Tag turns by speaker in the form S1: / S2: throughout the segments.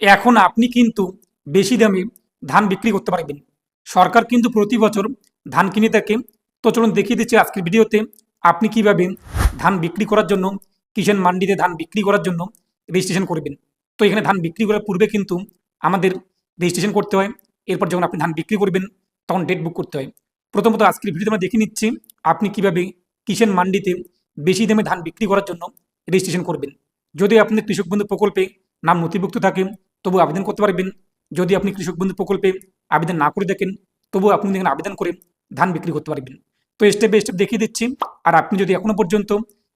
S1: এখন আপনি কিন্তু বেশি দামে ধান বিক্রি করতে পারবেন। সরকার কিন্তু প্রতি বছর ধান কিনে থাকে। তো চলুন দেখিয়ে দিচ্ছি আজকের ভিডিওতে আপনি কীভাবে ধান বিক্রি করার জন্য, কিষাণ মান্ডিতে ধান বিক্রি করার জন্য রেজিস্ট্রেশন করবেন। তো এখানে ধান বিক্রি করার পূর্বে কিন্তু আমাদের রেজিস্ট্রেশন করতে হয়। এরপর যখন আপনি ধান বিক্রি করবেন, তখন ডেট বুক করতে হয়। প্রথমত আজকের ভিডিওতে আমরা দেখে নিচ্ছি আপনি কীভাবে কিষাণ মান্ডিতে বেশি দামে ধান বিক্রি করার জন্য রেজিস্ট্রেশন করবেন। যদি আপনার কৃষক বন্ধু প্রকল্পে নাম নথিভুক্ত থাকে তবু আবেদন করতে পারবেন। যদি আপনি কৃষক বন্ধু প্রকল্পে আবেদন না করে দেখেন তবু আপনি এখানে আবেদন করে ধান বিক্রি করতে পারবেন। তো স্টেপ বাই স্টেপ দেখিয়ে দিচ্ছি। আর আপনি যদি এখনও পর্যন্ত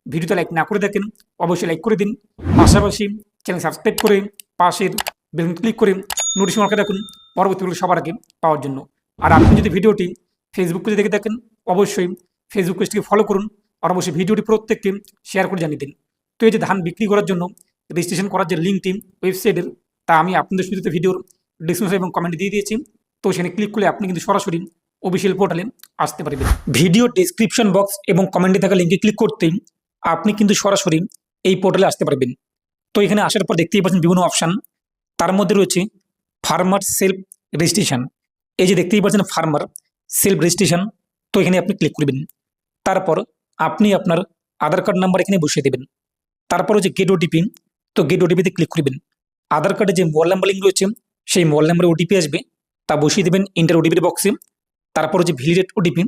S1: ভিডিওতে লাইক না করে দেখেন অবশ্যই লাইক করে দিন। পাশাপাশি চ্যানেল সাবস্ক্রাইব করে পাশের বেলুন ক্লিক করে নোটিশ মার্কে রাখুন পরবর্তীগুলো সবার আগে পাওয়ার জন্য। আর আপনি যদি ভিডিওটি ফেসবুক পেজে দেখে দেখেন অবশ্যই ফেসবুক পেজটিকে ফলো করুন। আর অবশ্যই ভিডিওটি প্রত্যেককে শেয়ার করে জানিয়ে দিন। তো এই যে ধান বিক্রি করার জন্য রেজিস্ট্রেশন করার যে লিঙ্কটি ওয়েবসাইটের তা আমি আপনাদের শুধু ভিডিওর ডিসক্রিপশন এবং কমেন্টে দিয়ে দিয়েছি। তো সেখানে ক্লিক করলে আপনি কিন্তু সরাসরি অফিসিয়াল পোর্টালে আসতে পারবেন। ভিডিও ডেসক্রিপশন বক্স এবং কমেন্টে থাকা লিঙ্কে ক্লিক করতেই আপনি কিন্তু সরাসরি এই পোর্টালে আসতে পারবেন। তো এখানে আসার পর দেখতেই পাচ্ছেন বিভিন্ন অপশান তার মধ্যে রয়েছে ফার্মার সেলফ রেজিস্ট্রেশন এই যে দেখতেই পাচ্ছেন ফার্মার সেলফ রেজিস্ট্রেশন তো এখানে আপনি ক্লিক করবেন। তারপর আপনি আপনার আধার কার্ড নাম্বার এখানে বসিয়ে দেবেন। তারপর হচ্ছে গেট ওটিপি তো গেট ওটিপিতে ক্লিক করবেন। আধার কার্ডে যে মোবাইল নাম্বার লিঙ্ক রয়েছে, সেই মোবাইল নাম্বারে ওটিপি আসবে, তা বসিয়ে দেবেন ইন্টার ওটিপির বক্সে তারপর হচ্ছে ভ্যালিডেট ওটিপি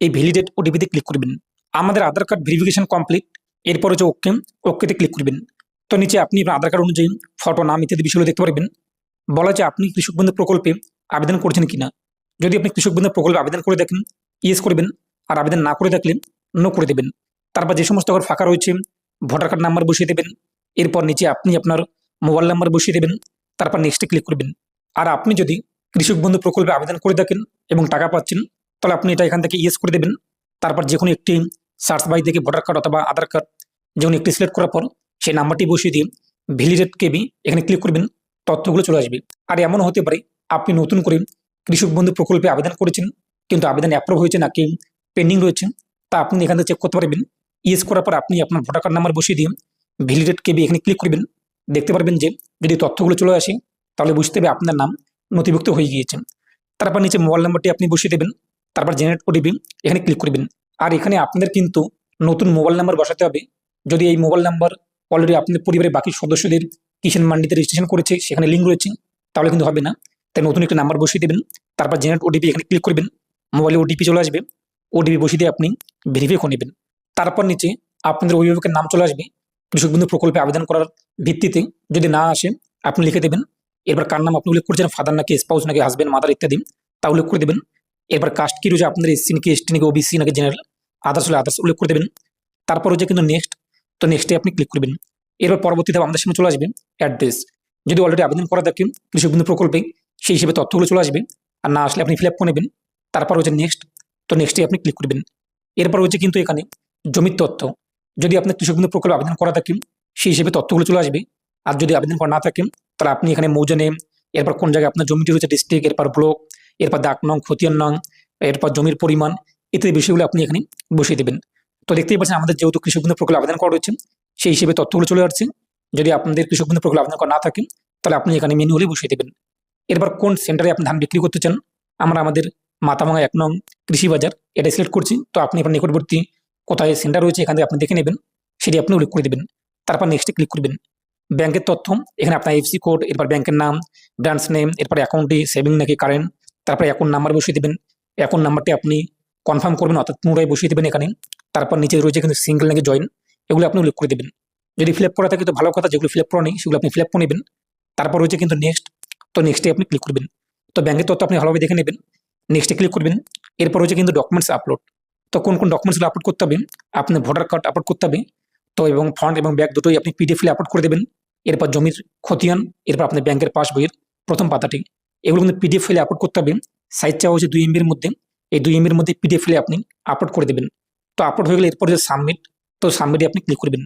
S1: এই ভ্যালিডেট ওটিপিতে ক্লিক করবেন। আমাদের আধার কার্ড ভেরিফিকেশন কমপ্লিট এরপর হচ্ছে ওকে ওকেতে ক্লিক করবেন। তো নিচে আপনি আপনার আধার কার্ড অনুযায়ী ফটো নাম ইত্যাদি বিষয়গুলো দেখতে পারবেন। বলা যায় আপনি কৃষক বন্ধু প্রকল্পে আবেদন করছেন কিনা? যদি আপনি কৃষক বন্ধু প্রকল্পে আবেদন করে দেখেন ইয়েস করবেন, আর আবেদন না করে দেখলে নো করে দেবেন। তারপর যে সমস্ত ঘর ফাঁকা রয়েছে ভোটার কার্ড নাম্বার বসিয়ে দেবেন। এরপর নিচে আপনি আপনার মোবাইল নাম্বার বসিয়ে দেবেন, তারপর নেক্সটে ক্লিক করবেন। আর আপনি যদি কৃষক বন্ধু প্রকল্পে আবেদন করে থাকেন এবং টাকা পাচ্ছেন, তাহলে আপনি এটা এখান থেকে ইয়েস করে দেবেন। তারপর যে কোনো একটি সার্চ বাই থেকে ভোটার কার্ড অথবা আধার কার্ড যে কোনো একটি সিলেক্ট করার পর সেই নাম্বারটি বসিয়ে দিয়ে ভ্যালিডেট কেবি এখানে ক্লিক করবেন, তথ্যগুলো চলে আসবে। আর এমন হতে পারে, আপনি নতুন করে কৃষক বন্ধু প্রকল্পে আবেদন করেছেন, কিন্তু আবেদন অ্যাপ্রুভ হয়েছে নাকি পেন্ডিং রয়েছে, তা আপনি এখান থেকে চেক করতে পারবেন। ইয়েস করার পর আপনি আপনার ভোটার কার্ড নাম্বার বসিয়ে দিয়ে ভ্যালিডেট কেবি এখানে ক্লিক করবেন। দেখতে পারবেন যে যদি তথ্যগুলো চলে আসে, তাহলে বুঝতে হবে আপনার নাম নথিভুক্ত হয়ে গিয়েছে। তারপর নিচে মোবাইল নাম্বারটি আপনি বসিয়ে দেবেন, তারপর জেনারেট ওটিপি এখানে ক্লিক করবেন। আর এখানে আপনাদের কিন্তু নতুন মোবাইল নাম্বার বসাতে হবে। যদি এই মোবাইল নাম্বার অলরেডি আপনাদের পরিবারের বাকি সদস্যদের কিষাণ মান্ডিতে রেজিস্ট্রেশন করেছে, সেখানে লিঙ্ক রয়েছে, তাহলে কিন্তু হবে না। তাই নতুন একটা নাম্বার বসিয়ে দেবেন, তারপর জেনারেট ওটিপি এখানে ক্লিক করবেন, মোবাইলে ওটিপি চলে আসবে। ওটিপি বসিয়ে দিয়ে আপনি ভেরিফাই করে নেবেন। তারপর নিচে আপনাদের অভিভাবকের নাম চলে আসবে। কৃষক বন্ধু প্রকল্পে আবেদন করার ভিত্তিতে যদি না আসে, আপনি লিখে দেবেন, এরপর কার নাম আপনি উল্লেখ করছেন, ফাদার নাকি স্পাউস নাকি হাজবেন্ড মাদার ইত্যাদি, তা উল্লেখ করে দেবেন। এরপর কাস্ট কি রয়েছে, আপনাদের এসসি নাকি এসটি নাকি ওবিসি নাকি জেনারেল আদার্স হলে আদার্স উল্লেখ করে দেবেন। তারপর হচ্ছে কিন্তু নেক্সট তো নেক্সটে আপনি ক্লিক করবেন। এরপর পরবর্তীতে আমাদের সামনে চলে আসবে অ্যাড্রেস যদি অলরেডি আবেদন করা থাকে কৃষক বন্ধু প্রকল্পে সেই হিসেবে তথ্যগুলো চলে আসবে, আর না আসলে আপনি ফিল আপ করে নেবেন। তারপর হচ্ছে নেক্সট তো নেক্সটে আপনি ক্লিক করবেন। এরপর হচ্ছে কিন্তু এখানে জমির তথ্য। যদি আপনার কৃষক বন্ধু প্রকল্পে আবেদন করা থাকেন সেই হিসেবে তথ্যগুলো চলে আসবে। আর যদি আবেদন করা না থাকেন তাহলে আপনি এখানে মৌজা নেম এরপর কোন জায়গায় আপনার জমিটি রয়েছে ডিস্ট্রিক্ট এরপর ব্লক এরপর দাগ নং খতিয়ান নং, এরপর জমির পরিমাণ, ইত্যাদি বিষয়গুলো আপনি এখানে বসিয়ে দেবেন। তো দেখতেই পাচ্ছেন, আমাদের যেহেতু কৃষক বন্ধু প্রকল্পে আবেদন করা রয়েছে, সেই হিসেবে তথ্যগুলো চলে আসছে। যদি আপনাদের কৃষক বন্ধু প্রকল্পে আবেদন করা না থাকে, তাহলে আপনি এখানে ম্যানুয়ালি বসিয়ে দেবেন। এরপর কোন সেন্টারে আপনি ধান বিক্রি করতে চান, আমরা আমাদের মাথাভাঙা এক নং কৃষি বাজার এটা সিলেক্ট করছি। তো আপনি আপনার নিকটবর্তী কোথায় সেন্টার রয়েছে এখান থেকে আপনি দেখে নেবেন, সেটি আপনি উল্লেখ করে দেবেন। তারপর নেক্সটে ক্লিক করবেন। ব্যাংকের তথ্য, এখানে আপনার এফসি কোড এরপর ব্যাংকের নাম ব্রাঞ্চ নেম এরপর অ্যাকাউন্টে সেভিং নাকি কারেন্ট তারপর অ্যাকাউন্ট নাম্বার বসিয়ে দেবেন। অ্যাকাউন্ট নাম্বারটি আপনি কনফার্ম করবেন, অর্থাৎ পুনরায় বসিয়ে দেবেন এখানে। তারপর নিচে রয়েছে কিন্তু সিঙ্গেল নাকি জয়েন এগুলো আপনি উল্লেখ করে দেবেন। যদি ফিল করা থাকে তো ভালো কথা, যেগুলো ফিল আপ করা নেই সেগুলো আপনি ফিল আপ করে নেবেন। তারপর রয়েছে কিন্তু নেক্সট তো নেক্সটে আপনি ক্লিক করবেন। তো ব্যাংকের তথ্য আপনি ভালোভাবে দেখে নেবেন। নেক্সটে ক্লিক করবেন। এরপর হচ্ছে কিন্তু ডকুমেন্টস আপলোড তো কোন কোন ডকুমেন্টসগুলো আপলোড করতে হবে? আপনি ভোটার কার্ড আপলোড করতে হবে। তো এবং ফ্রন্ট এবং ব্যাক দুটোই আপনি পিডিএফ ফিলে আপলোড করে দেবেন। এরপর জমির খতিয়ান, এরপর আপনার ব্যাংকের পাস বইয়ের প্রথম পাতাটি। এগুলো কিন্তু পিডিএফ ফাইলে আপলোড করতে হবে। সাইজ চাওয়া হচ্ছে দুই এমবির মধ্যে। এই দুই এমবির মধ্যে পিডিএফ ফাইলে আপনি আপলোড করে দেবেন। তো আপলোড হয়ে গেলে এরপর যে সাবমিট তো সাবমিটে আপনি ক্লিক করবেন।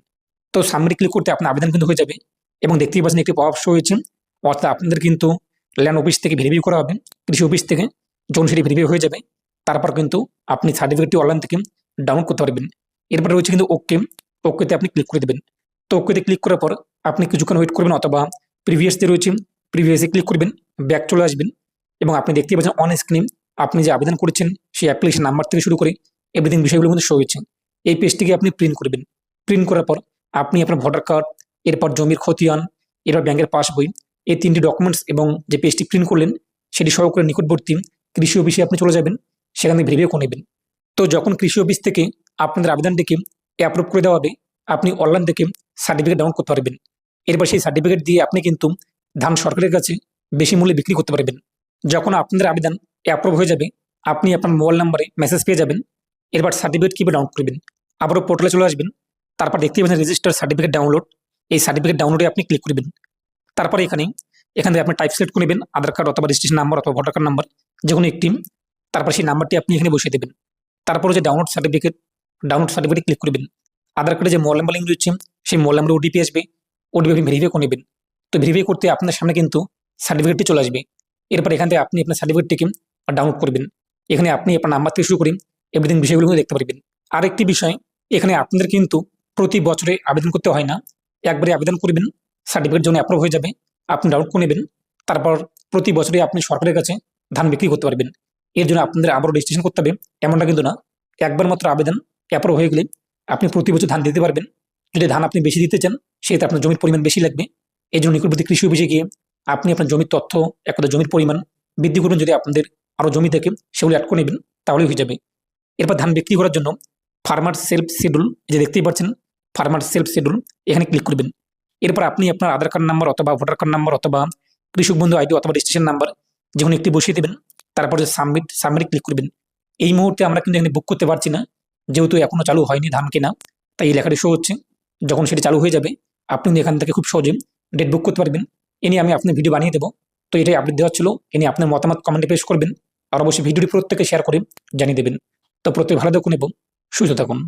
S1: তো সাবমিট ক্লিক করতে আপনার আবেদন কিন্তু হয়ে যাবে। এবং দেখতেই পাচ্ছেন একটি শো হয়েছে। অর্থাৎ আপনাদের কিন্তু ল্যান্ড অফিস থেকে ভেরিফাই করা হবে। কৃষি অফিস থেকে যখন সেটি ভেরিফাই হয়ে যাবে। তারপর কিন্তু আপনি সার্টিফিকেটটি অনলাইন থেকে ডাউনলোড করতে পারবেন। এরপর রয়েছে কিন্তু ওকে ওকেতে আপনি ক্লিক করে দেবেন। তো ওকেতে ক্লিক করার পর আপনি কিছুক্ষণ ওয়েট করবেন অথবা প্রিভিয়াস যে রয়েছে প্রিভিয়াসে ক্লিক করবেন ব্যাক চলে আসবেন এবং আপনি দেখতে পাচ্ছেন অন স্ক্রিন আপনি যে আবেদন করেছেন সেই অ্যাপ্লিকেশন নাম্বার থেকে শুরু করে এভরিথিং বিষয়গুলোর মধ্যে শো হয়েছে। এই পেজটিকে আপনি প্রিন্ট করবেন। প্রিন্ট করার পর আপনি আপনার ভোটার কার্ড এরপর জমির খতিয়ান এরপর ব্যাংকের পাসবই এই তিনটি ডকুমেন্টস এবং যে পেজটি প্রিন্ট করলেন সেটি সহ করে নিকটবর্তী কৃষি অফিসে আপনি চলে যাবেন। সেখান করে নেবেন। তো যখন কৃষি অফিস থেকে আপনাদের আবেদনটিকে অ্যাপ্রুভ করে দেওয়া হবে, আপনি অনলাইন থেকে সার্টিফিকেট ডাউনলোড করতে পারবেন। এরপর সেই সার্টিফিকেট দিয়ে আপনি কিন্তু ধান সরকারের কাছে বেশি মূল্যে বিক্রি করতে পারবেন। যখন আপনাদের আবেদন অ্যাপ্রুভ হয়ে যাবে, আপনি আপনার মোবাইল নাম্বারে মেসেজ পেয়ে যাবেন। এরপর সার্টিফিকেট কীভাবে ডাউনলোড করবেন? আবারও পোর্টালে চলে আসবেন। তারপর দেখতে পাচ্ছেন রেজিস্টার সার্টিফিকেট ডাউনলোড এই সার্টিফিকেট ডাউনলোডে আপনি ক্লিক করবেন। তারপরে এখানে, এখান থেকে আপনি টাইপ সিলেক্ট করে নেবেন আধার কার্ড অথবা রেজিস্ট্রেশন নাম্বার অথবা ভোটার কার্ড নাম্বার যে কোনো একটি তারপর সেই নাম্বারটি আপনি এখানে বসিয়ে দেবেন। তারপরে যে download certificate download certificate click করবেন। আধার কার্ডে যে মোবাইল নাম্বার লিঙ্ক রয়েছে, সেই মোবাইল নাম্বারে ওটিপি আসবে। ওটিপি আপনি ভেরিফাই করে নেবেন। তো ভেরিফাই করতে আপনার সামনে কিন্তু সার্টিফিকেটটি চলে আসবে। এরপর এখান থেকে আপনি আপনার সার্টিফিকেটটিকে ডাউনলোড করবেন। এখানে আপনি আপনার নাম্বার থেকে শুরু করে এভরিথিং বিষয়গুলো দেখতে পারবেন। আরেকটি বিষয়, এখানে আপনাদের কিন্তু প্রতি বছরে আবেদন করতে হয় না। একবারে আবেদন করবেন সার্টিফিকেট জন্য অ্যাপ্রুভ হয়ে যাবে, আপনি ডাউনলোড করে নেবেন। তারপর প্রতি বছরে আপনি সরকারের কাছে ধান বিক্রি করতে পারবেন। এর জন্য আপনাদের আবারও রেজিস্ট্রেশন করতে হবে। এমনটা কিন্তু না। একবার মাত্র আবেদন অ্যাপ্রুভ হয়ে গেলে আপনি প্রতি বছর ধান দিতে পারবেন। যদি ধান আপনি বেশি দিতে চান সেটা আপনার জমির পরিমাণ বেশি লাগবে। এই জন্য নিকটবর্তী কৃষি অফিসে গিয়ে আপনি আপনার জমির তথ্য এক কথা জমির পরিমাণ বৃদ্ধি করুন। যদি আপনাদের আরও জমি থাকে, সেগুলো অ্যাড করে নেবেন, তাহলেই হয়ে যাবে। এরপর ধান বিক্রি করার জন্য ফার্মার সেলফ শিডিউল যে দেখতেই পাচ্ছেন ফার্মার সেলফ শিডিউল এখানে ক্লিক করবেন। এরপর আপনি আপনার আধার কার্ড নাম্বার অথবা ভোটার কার্ড নাম্বার অথবা কৃষক বন্ধু আইডি অথবা রেজিস্ট্রেশন নাম্বার যে কোনো একটি বসিয়ে দেবেন। তারপর যে সাবমিট সাবমিট ক্লিক করবেন। এই মুহূর্তে আমরা কিন্তু এখানে বুক করতে পারছি না। যেহেতু এখনও চালু হয়নি ধান কেনা, তাই এই লেখাটি শো হচ্ছে। যখন সেটি চালু হয়ে যাবে, আপনি এখান থেকে খুব সহজে ডেট বুক করতে পারবেন। এ নিয়ে আমি আপনার ভিডিও বানিয়ে দেবো। তো এটাই আপডেট দেওয়া ছিল। এ নিয়ে আপনার মতামত কমেন্টে পেশ করবেন। আর অবশ্যই ভিডিওটি প্রত্যেকে শেয়ার করে জানিয়ে দেবেন। তো প্রত্যেক ভালো দেখুন এবং সুস্থ থাকুন।